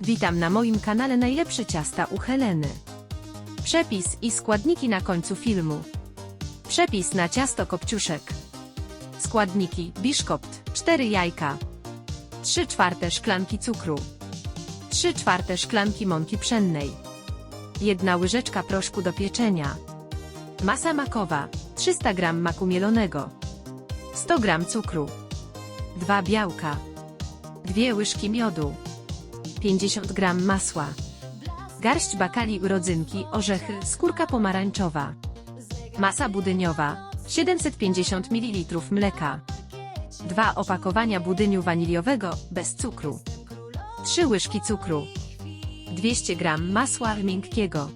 Witam na moim kanale Najlepsze ciasta u Heleny. Przepis i składniki na końcu filmu. Przepis na ciasto kopciuszek. Składniki: biszkopt, 4 jajka, 3 czwarte szklanki cukru, 3 czwarte szklanki mąki pszennej, 1 łyżeczka proszku do pieczenia, masa makowa, 300 g maku mielonego, 100 g cukru, 2 białka, 2 łyżki miodu, 50 g masła, garść bakali rodzynki, orzechy, skórka pomarańczowa, masa budyniowa, 750 ml mleka, 2 opakowania budyniu waniliowego, bez cukru, 3 łyżki cukru, 200 g masła miękkiego.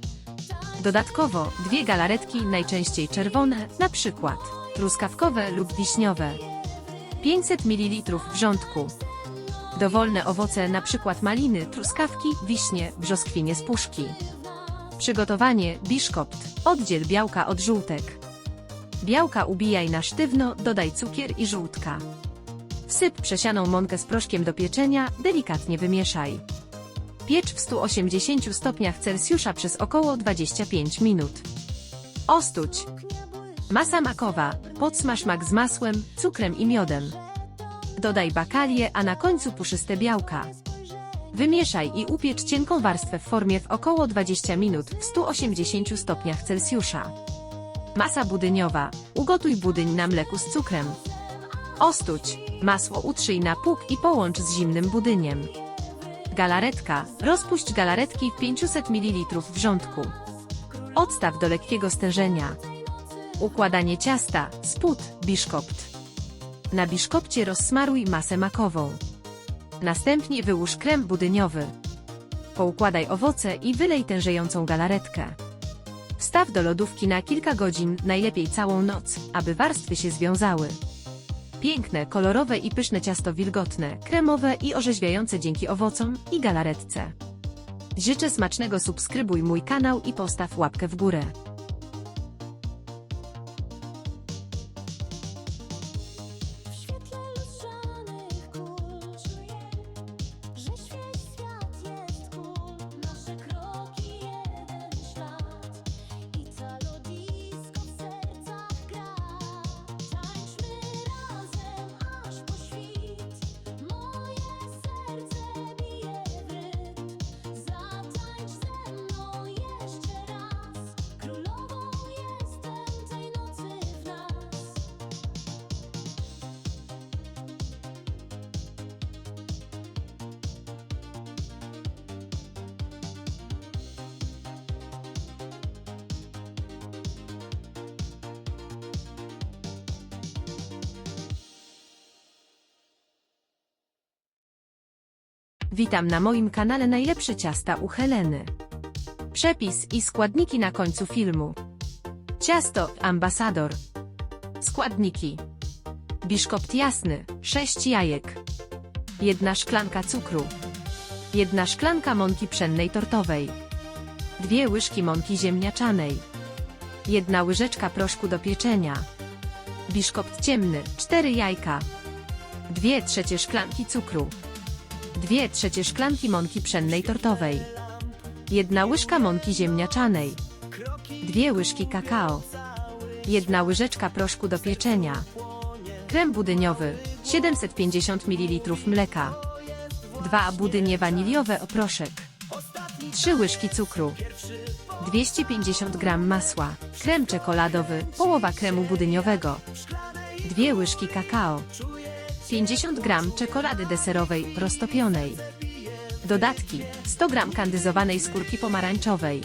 Dodatkowo dwie galaretki najczęściej czerwone, na przykład truskawkowe lub wiśniowe. 500 ml wrzątku. Dowolne owoce przykład maliny, truskawki, wiśnie, brzoskwinie z puszki. Przygotowanie biszkopt. Oddziel białka od żółtek. Białka ubijaj na sztywno, dodaj cukier i żółtka. Wsyp przesianą mąkę z proszkiem do pieczenia, delikatnie wymieszaj. Piecz w 180 stopniach Celsjusza przez około 25 minut. Ostuć. Masa makowa. Podsmaż mak z masłem, cukrem i miodem. Dodaj bakalię, a na końcu puszyste białka. Wymieszaj i upiecz cienką warstwę w formie w około 20 minut w 180 stopniach Celsjusza. Masa budyniowa. Ugotuj budyń na mleku z cukrem. Ostuć. Masło utrzyj na puk i połącz z zimnym budyniem. Galaretka. Rozpuść galaretki w 500 ml wrzątku. Odstaw do lekkiego stężenia. Układanie ciasta. Spód. Biszkopt. Na biszkopcie rozsmaruj masę makową. Następnie wyłóż krem budyniowy. Poukładaj owoce i wylej tężejącą galaretkę. Wstaw do lodówki na kilka godzin, najlepiej całą noc, aby warstwy się związały. Piękne, kolorowe i pyszne ciasto wilgotne, kremowe i orzeźwiające dzięki owocom i galaretce. Życzę smacznego subskrybuj mój kanał i postaw łapkę w górę. Witam na moim kanale Najlepsze ciasta u Heleny. Przepis i składniki na końcu filmu. Ciasto Ambasador. Składniki. Biszkopt jasny, 6 jajek. 1 szklanka cukru. 1 szklanka mąki pszennej tortowej. 2 łyżki mąki ziemniaczanej. 1 łyżeczka proszku do pieczenia. Biszkopt ciemny, 4 jajka. 2 trzecie szklanki cukru. 2 trzecie szklanki mąki pszennej tortowej. 1 łyżka mąki ziemniaczanej. 2 łyżki kakao. 1 łyżeczka proszku do pieczenia. Krem budyniowy 750 ml mleka. 2 budynie waniliowe proszek. 3 łyżki cukru. 250 g masła. Krem czekoladowy, połowa kremu budyniowego. 2 łyżki kakao. 50 g czekolady deserowej roztopionej. Dodatki 100 g kandyzowanej skórki pomarańczowej.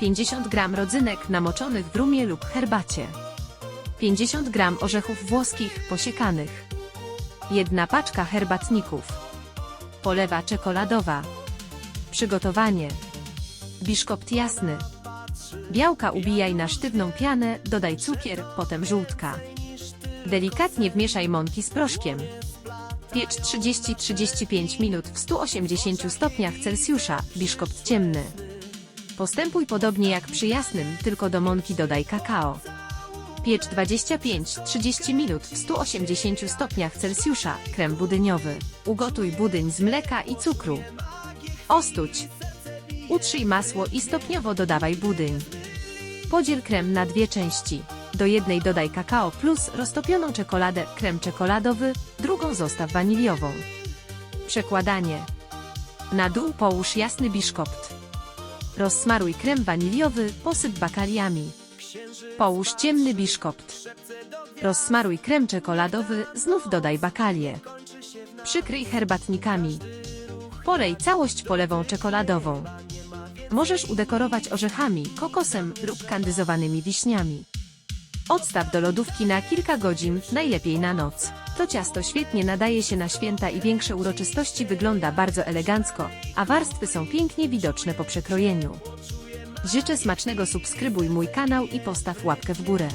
50 g rodzynek namoczonych w rumie lub herbacie. 50 g orzechów włoskich posiekanych. Jedna paczka herbatników. Polewa czekoladowa. Przygotowanie. Biszkopt jasny. Białka ubijaj na sztywną pianę, dodaj cukier, potem żółtka. Delikatnie wmieszaj mąki z proszkiem. Piecz 30-35 minut w 180 stopniach Celsjusza, biszkopt ciemny. Postępuj podobnie jak przy jasnym, tylko do mąki dodaj kakao. Piecz 25-30 minut w 180 stopniach Celsjusza, krem budyniowy. Ugotuj budyń z mleka i cukru. Ostuć. Utrzyj masło i stopniowo dodawaj budyń. Podziel krem na dwie części. Do jednej dodaj kakao plus roztopioną czekoladę, krem czekoladowy, drugą zostaw waniliową. Przekładanie. Na dół połóż jasny biszkopt. Rozsmaruj krem waniliowy, posyp bakaliami. Połóż ciemny biszkopt. Rozsmaruj krem czekoladowy, znów dodaj bakalie. Przykryj herbatnikami. Polej całość polewą czekoladową. Możesz udekorować orzechami, kokosem lub kandyzowanymi wiśniami. Odstaw do lodówki na kilka godzin, najlepiej na noc. To ciasto świetnie nadaje się na święta i większe uroczystości, wygląda bardzo elegancko, a warstwy są pięknie widoczne po przekrojeniu. Życzę smacznego subskrybuj mój kanał i postaw łapkę w górę.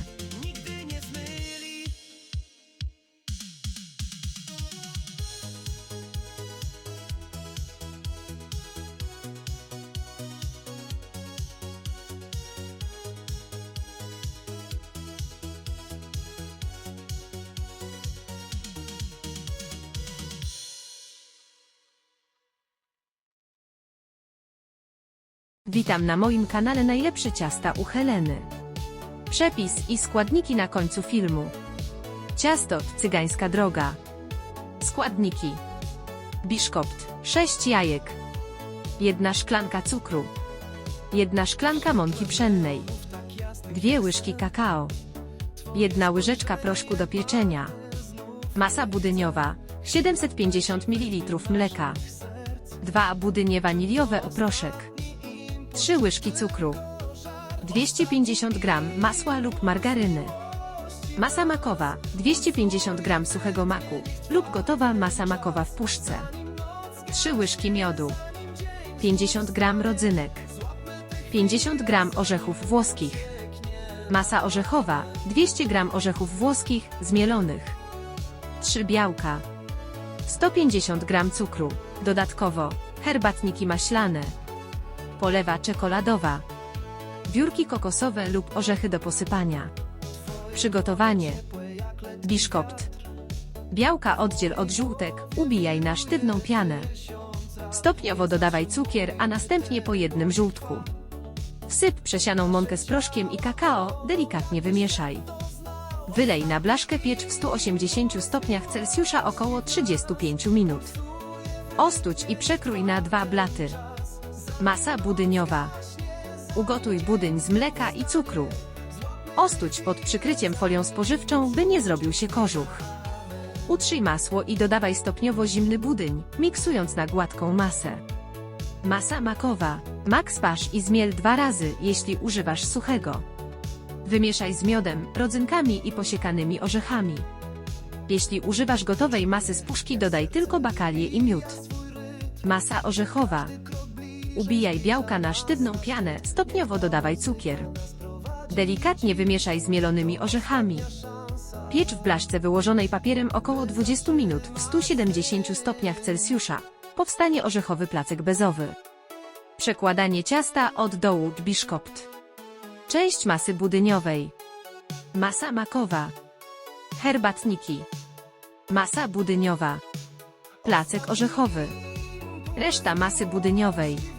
Witam na moim kanale Najlepsze ciasta u Heleny. Przepis i składniki na końcu filmu. Ciasto cygańska droga. Składniki. Biszkopt 6 jajek. Jedna szklanka cukru. Jedna szklanka mąki pszennej. Dwie łyżki kakao. Jedna łyżeczka proszku do pieczenia. Masa budyniowa 750 ml mleka. Dwa budynie waniliowe o proszek. 3 łyżki cukru, 250 g masła lub margaryny, masa makowa, 250 g suchego maku lub gotowa masa makowa w puszce, 3 łyżki miodu, 50 g rodzynek, 50 g orzechów włoskich, masa orzechowa, 200 g orzechów włoskich zmielonych, 3 białka, 150 g cukru, dodatkowo herbatniki maślane, polewa czekoladowa, wiórki kokosowe lub orzechy do posypania. Przygotowanie. Biszkopt. Białka oddziel od żółtek, ubijaj na sztywną pianę. Stopniowo dodawaj cukier, a następnie po jednym żółtku. Wsyp przesianą mąkę z proszkiem i kakao, delikatnie wymieszaj. Wylej na blaszkę piecz w 180 stopniach Celsjusza około 35 minut. Ostuć i przekrój na dwa blaty. Masa budyniowa. Ugotuj budyń z mleka i cukru. Ostuć pod przykryciem folią spożywczą, by nie zrobił się kożuch. Utrzyj masło i dodawaj stopniowo zimny budyń, miksując na gładką masę. Masa makowa. Mak spasz i zmiel dwa razy, jeśli używasz suchego. Wymieszaj z miodem, rodzynkami i posiekanymi orzechami. Jeśli używasz gotowej masy z puszki, dodaj tylko bakalie i miód. Masa orzechowa. Ubijaj białka na sztywną pianę, stopniowo dodawaj cukier. Delikatnie wymieszaj z mielonymi orzechami. Piecz w blaszce wyłożonej papierem około 20 minut w 170 stopniach Celsjusza. Powstanie orzechowy placek bezowy. Przekładanie ciasta od dołu biszkopt. Część masy budyniowej. Masa makowa. Herbatniki. Masa budyniowa. Placek orzechowy. Reszta masy budyniowej.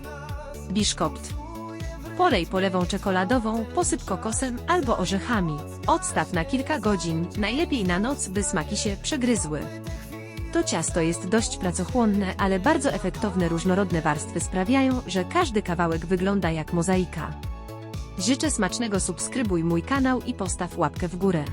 Biszkopt. Polej polewą czekoladową, posyp kokosem albo orzechami. Odstaw na kilka godzin, najlepiej na noc, by smaki się przegryzły. To ciasto jest dość pracochłonne, ale bardzo efektowne różnorodne warstwy sprawiają, że każdy kawałek wygląda jak mozaika. Życzę smacznego subskrybuj mój kanał i postaw łapkę w górę.